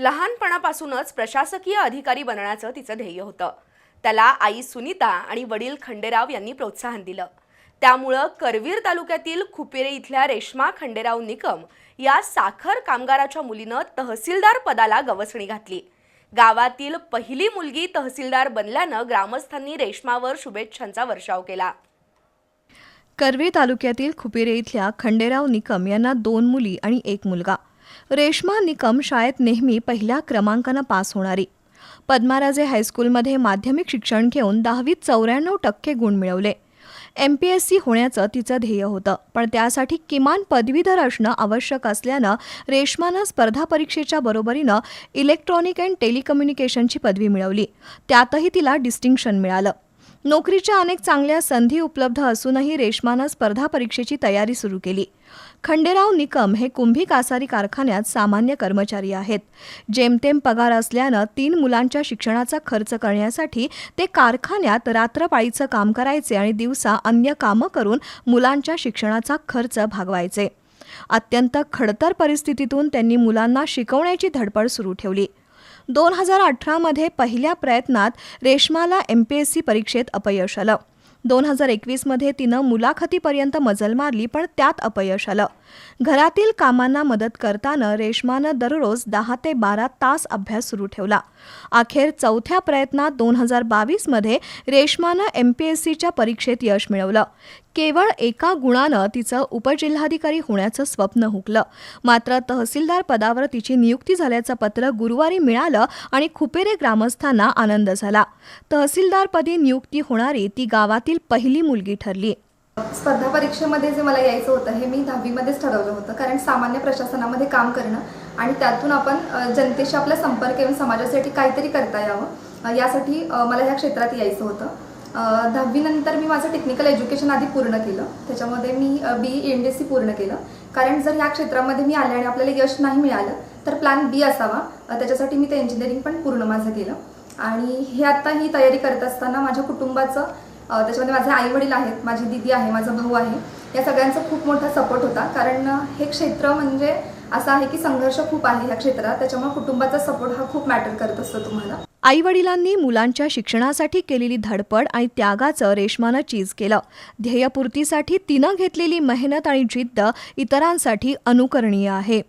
लहानपणापासूनच प्रशासकीय अधिकारी बनण्याचं तिचं ध्येय होतं. त्याला आई सुनीता आणि वडील खंडेराव यांनी प्रोत्साहन दिलं. त्यामुळं करवीर तालुक्यातील खुपेरे इथल्या रेश्मा खंडेराव निकम या साखर कामगाराच्या मुलीनं तहसीलदार पदाला गवसणी घातली. गावातील पहिली मुलगी तहसीलदार बनल्यानं ग्रामस्थांनी रेश्मावर शुभेच्छांचा वर्षाव केला. करवी तालुक्यातील खुपिरे इथल्या खंडेराव निकम यांना दोन मुली आणि एक मुलगा. रेश्मा निकम शाळेत नेहमी पहिल्या क्रमांकानं पास होणारी. पद्माराजे हायस्कूलमध्ये माध्यमिक शिक्षण घेऊन दहावीत चौऱ्याण्णव टक्के गुण मिळवले. एम पी एस सी होण्याचं तिचं ध्येय होतं पण त्यासाठी किमान पदवीधर असणं आवश्यक असल्यानं रेश्मानं स्पर्धा परीक्षेच्या बरोबरीनं इलेक्ट्रॉनिक अँड टेलिकम्युनिकेशनची पदवी मिळवली. त्यातही तिला डिस्टिंक्शन मिळालं. नोकरीच्या अनेक चांगल्या संधी उपलब्ध असूनही रेश्मानं स्पर्धा परीक्षेची तयारी सुरू केली. खंडेराव निकम हे कुंभी कासारी कारखान्यात सामान्य कर्मचारी आहेत. जेमतेम पगार असल्यानं तीन मुलांच्या शिक्षणाचा खर्च करण्यासाठी ते कारखान्यात रात्रपाळीचं काम करायचे आणि दिवसा अन्य कामं करून मुलांच्या शिक्षणाचा खर्च भागवायचे. अत्यंत खडतर परिस्थितीतून त्यांनी मुलांना शिकवण्याची धडपड सुरू ठेवली. दोन हजार अठरामध्ये पहिल्या प्रयत्नात रेश्माला एम पी एस सी परीक्षेत अपयश आलं. दोन हजार एकवीसमध्ये तिनं मुलाखतीपर्यंत मजल मारली पण त्यात अपयश आलं. घरातील कामांना मदत करताना रेश्मानं दररोज दहा ते बारा तास अभ्यास सुरू ठेवला. अखेर चौथ्या प्रयत्नात दोन हजार बावीसमध्ये रेश्मानं एम पी एस सीच्या परीक्षेत यश मिळवलं. केवळ एका गुणानं तिचं उपजिल्हाधिकारी होण्याचं स्वप्न हुकलं. मात्र तहसीलदार पदावर तिची नियुक्ती झाल्याचं पत्र गुरुवारी मिळालं आणि खुपेरे ग्रामस्थांना आनंद झाला. तहसीलदारपदी नियुक्ती होणारी ती गावातील पहिली मुलगी ठरली. स्पर्धा परीक्षेमध्ये जे मला यायचं होतं हे मी दहावीमध्येच ठरवलं होतं. कारण सामान्य प्रशासनामध्ये काम करणं आणि त्यातून आपण जनतेशी आपला संपर्क येऊन समाजासाठी काहीतरी करता यावं यासाठी मला ह्या क्षेत्रात यायचं होतं. दहावीनंतर मी माझं टेक्निकल एज्युकेशन आधी पूर्ण केलं. त्याच्यामध्ये मी B E N D C पूर्ण केलं. कारण जर ह्या क्षेत्रामध्ये मी आले आणि आपल्याला यश नाही मिळालं तर प्लॅन बी असावा. त्याच्यासाठी मी ते इंजिनिअरिंग पण पूर्ण माझं केलं. आणि हे आता ही तयारी करत असताना माझ्या कुटुंबाचं त्याच्यामध्ये माझे आई वडील आहेत माझी दिदी आहे माझा भाऊ आहे. या सगळ्यांचा खूप मोठा सपोर्ट होता. कारण हे क्षेत्र म्हणजे असं आहे की संघर्ष खूप आहे ह्या क्षेत्रात. त्याच्यामुळे कुटुंबाचा सपोर्ट हा खूप मॅटर करत असतो तुम्हाला. आई वडिलांनी मुलांच्या शिक्षणासाठी केलेली धडपड आणि त्यागाचं रेशमानं चीज केलं. ध्येयपूर्तीसाठी तिनं घेतलेली मेहनत आणि जिद्द इतरांसाठी अनुकरणीय आहे.